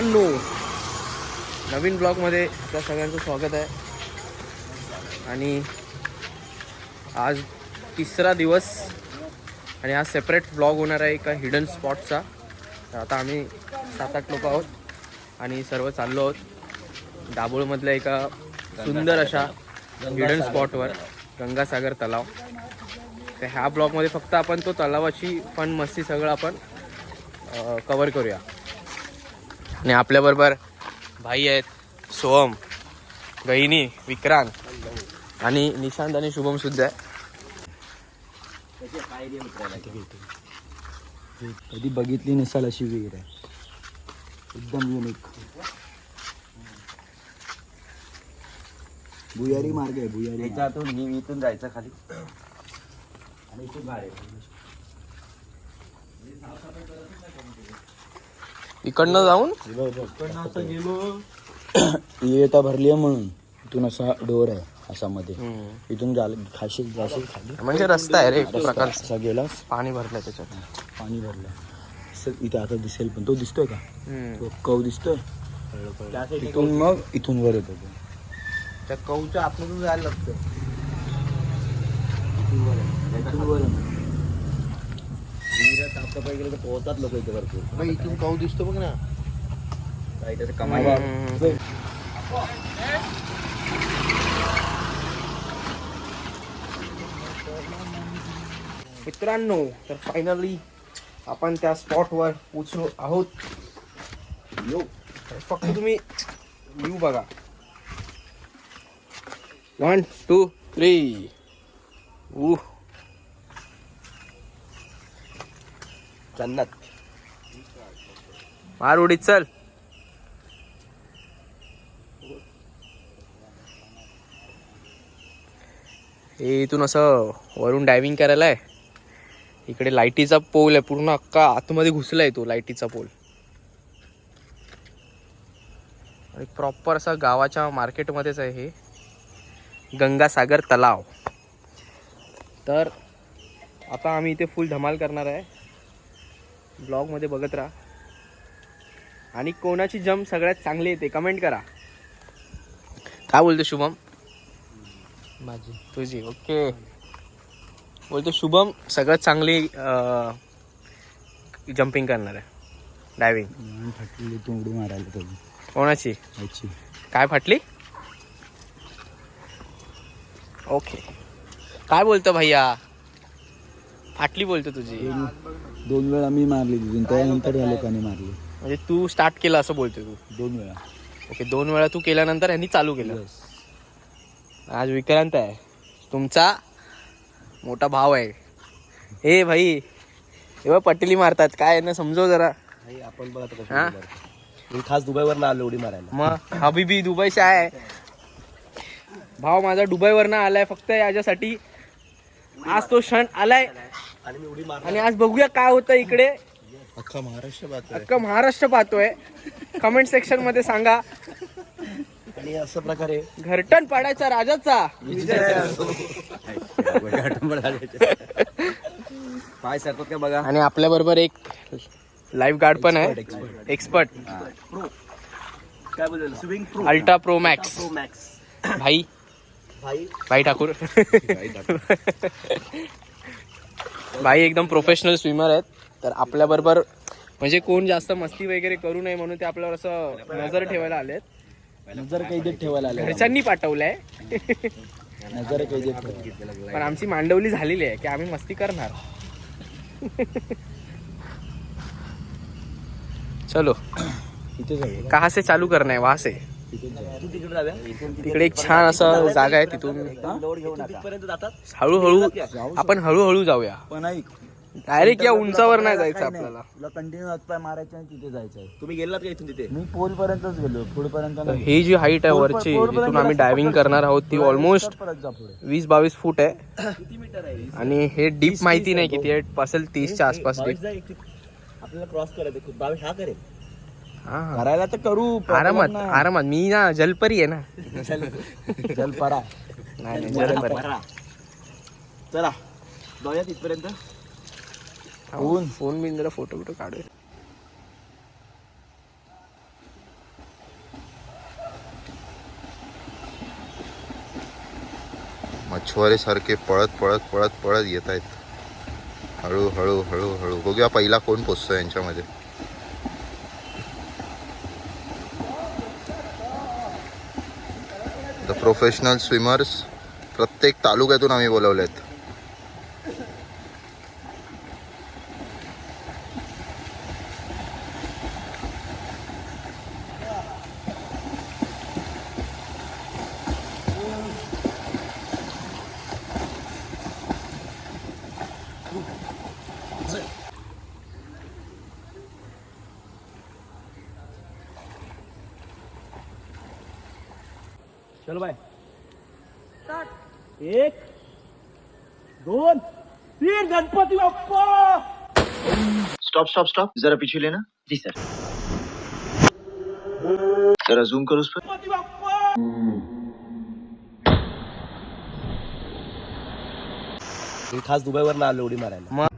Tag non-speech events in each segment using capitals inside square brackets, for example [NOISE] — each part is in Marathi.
मित्रांनो नवीन ब्लॉगमध्ये आपल्या सगळ्यांचं स्वागत आहे. आणि आज तिसरा दिवस आणि आज सेपरेट ब्लॉग होणार आहे एका हिडन स्पॉटचा तर आता आम्ही सात आठ लोक आहोत आणि सर्व चाललो आहोत दाभोळमधल्या एका सुंदर अशा हिडन स्पॉटवर गंगासागर तलाव. तर ह्या ब्लॉगमध्ये फक्त आपण तो तलावाची फन मस्ती सगळं आपण कवर करूया. आणि आपल्याबरोबर भाई आहेत सोहम गहिनी विक्रांत आणि निशांत आणि शुभम सुद्धा आहे कधी बघितली नसाल अशी विहीर आहे एकदम युनिक भुयारी मार्ग आहे भुयारी. याच्यातून मी इथून जायचं खाली आणि इथे गाड आहे. इकडनं जाऊन? ही आता भरली आहे म्हणून. इथून असा डोर आहे असा मध्ये इथून खाशील जाशील खाली. म्हणजे रस्ता आहे रे एक प्रकारचा असा गेलास? पाणी भरलं त्याच्यात. पाणी भरलं असं इथे आता दिसेल पण. तो दिसतोय का. तो कव दिसतोय? इथून मग इथून वर येतो तो. त्या कौच्या आतमधून जायला लागतं इथून वर आहे. विहिरीला साफसफाई केलं तर पोहतात लोक इथे भरपूर. इथून कौ दिसतो बघ ना. त्याचं कमाई. मित्रांनो तर फायनली आपण त्या स्पॉटवर पोचलो आहोत. यो. तर फक्त तुम्ही व्ह्यू बघा. वन टू थ्री ऊ जन्नत. मार उडीत चल. हे इथून असं वरून डायविंग करायला आहे इकडे लाईटीचा पोल आहे पूर्ण अक्का आतमध्ये घुसलाय तो लाईटीचा पोल आणि प्रॉपर असा गावाच्या मार्केटमध्येच आहे हे. गंगासागर तलाव. तर आता आम्ही इथे फुल धमाल करणार आहे. ब्लॉगमध्ये बघत राहा. आणि कोणाची जम सगळ्यात चांगली येते कमेंट करा. काय बोलतो शुभम? माझी. तुझी ओके बोलतो शुभम सगळ्यात चांगली जम्पिंग करणार आहे. डायव्हिंग म्हणून फाटलेली तू उडी मारायला कधी कोणाची? याची काय फाटली? ओके काय बोलतो भैया? फाटली बोलतो तुझी. दोन वेळा मी मारली तिथून त्यानंतर या लोकांनी मारली. म्हणजे तू स्टार्ट केलं असं बोलतो तू? दोन वेळा. ओके दोन वेळा तू केल्यानंतर ह्यांनी चालू केलं. Yes. आज विक्रांत आहे. तुमचा मोठा भाव आहे. हे भाई एवढं पटेली मारतात. काय यांना समजव जरा. आपण बघ आता हा? मारतो. मी खास दुबईवर ना आलो उडी मारायला. मग हबीबी दुबईचा आहे. भाव माझा दुबईवरनं आलाय फक्त याच्यासाठी. आज तो क्षण आलाय. आणि मी उडी मार आणि आज बघूया काय होतं इकडे. अख्खा महाराष्ट्र बात अख्खा महाराष्ट्र पाहतोय. कमेंट सेक्शनमध्ये सांगा. आणि असं प्रकारे घरटण पाडायचा राजाचा. पाय सरतात का बघा. आणि आपल्या बरोबर एक लाईव्ह गार्ड पण आहे. एक्सपर्ट काय बोलतो swimming pro ultra pro max pro max भाई. भाई. भाई ठाकूर. [LAUGHS] भाई एकदम प्रोफेशनल स्विमर आहेत. तर आपल्याबरोबर म्हणजे कोण जास्त मस्ती वगैरे करू नये म्हणून ते आपल्यावर असं नजर ठेवायला आलेत. नजर कैदेत ठेवायला आले घरच्यांनी पाठवलंय. नजर कैदेत पण आमची मांडवली झालेली आहे की आम्ही मस्ती करणार. चलो. इथे कहा से चालू करना है? वहां से. तिकडे एक छान असं जागा आहे तिथून. हळूहळू आपण हळूहळू जाऊया. पण ऐक डायरेक्ट या उंचावर नाही जायचं. आपल्याला. तुला कंटिन्यू हातपाय मारायचे आणि तिथे जायचं आहे. तुम्ही गेलात का इथून तिथे? मी पोल पर्यंतच गेलो पुढपर्यंत नाही. ही जी हाईट आहे वरची जिथून आम्ही डायव्हिंग करणार आहोत ती ऑलमोस्ट वीस बावीस फूट आहे. किती मीटर आहे? आणि हे डीप माहिती नाही किती आहे असेल तीसच्या आसपास डीप आपल्याला क्रॉस करायचं खूप बावीस हा करेल. करायला तर करू आरामात आरामात. मी ना जलपरी आहे ना. जलपरा. नाही चला जाऊया तिथपर्यंत फोन फोन जरा फोटो बिटो काढू मच्छवारेसारखे पळत पळत पळत पळत येत आहेत हळूहळू हळूहळू. बघूया पहिला कोण पोचतो यांच्यामध्ये. प्रोफेशनल स्विमर्स प्रत्येक तालुक्यातून आम्ही बोलवलेत. चलो बाय. एक दोन तीन Ganpati Bappa! Stop stop stop जरा पीछे लेना. जी सर. जरा जूम करो उस पर. मी खास दुबईवर ना आलो उडी मारायला.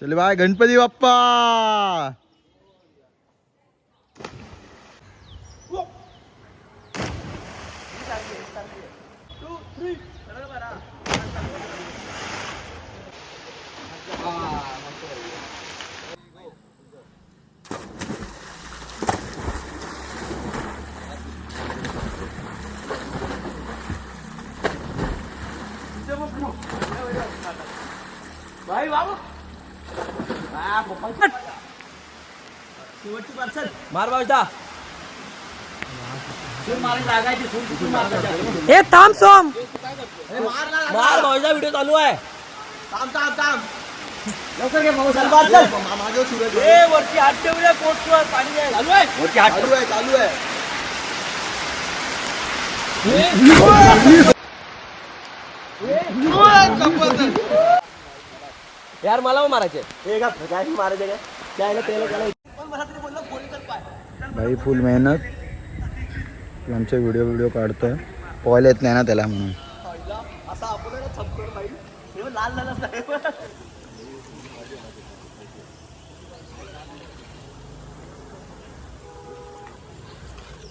चले बाय गणपती बाप्पा! मार बाबा ए थांब सोम. मार भाऊचा व्हिडिओ चालू आहे. ए, वरती हात ठेवूया कोट पाणी जाईल चालू आहे. वरती हात चालू आहे. चालू आहे यार मला मारायचे. हे काय मारायचे काय? त्याला त्याला. भाई फुल मेहनत. आमचे व्हिडिओ व्हिडिओ काढतोय. पोहायला येत नाही ना त्याला म्हणून. बाई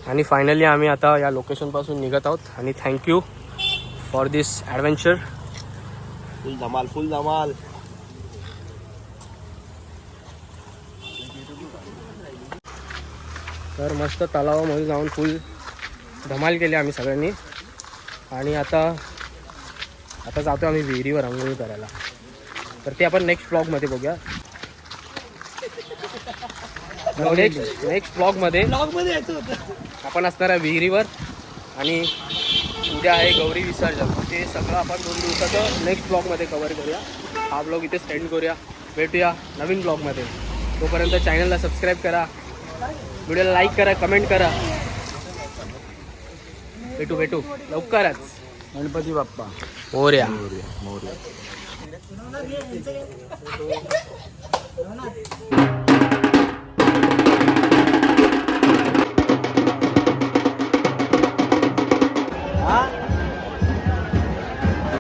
आणि फायनली आम्ही आता या लोकेशनपासून निघत आहोत. आणि thank you for this adventure full धमाल फुल धमाल. तर मस्त तलावामध्ये जाऊन फुल धमाल केली आम्ही सगळ्यांनी. आणि आता आता जातो आम्ही विहिरीवर अंघोळी करायला. तर ते आपण नेक्स्ट ब्लॉगमध्ये बघूया. नेक्स्ट नेक्स्ट ब्लॉगमध्ये मध्ये यायचं होतं. आपण असणार आहे विहिरीवर. आणि उद्या आहे गौरी विसर्जन. ते सगळं आपण दोन दिवसाचं नेक्स्ट ब्लॉगमध्ये कवर करूया. हा ब्लॉग इथे स्टेंड करूया. भेटूया नवीन ब्लॉगमध्ये तोपर्यंत चॅनलला सबस्क्राईब करा. व्हिडिओला लाईक करा कमेंट करा. भेटू भेटू. लवकरच. गणपती बाप्पा. मोर्या. मोर्या [LAUGHS]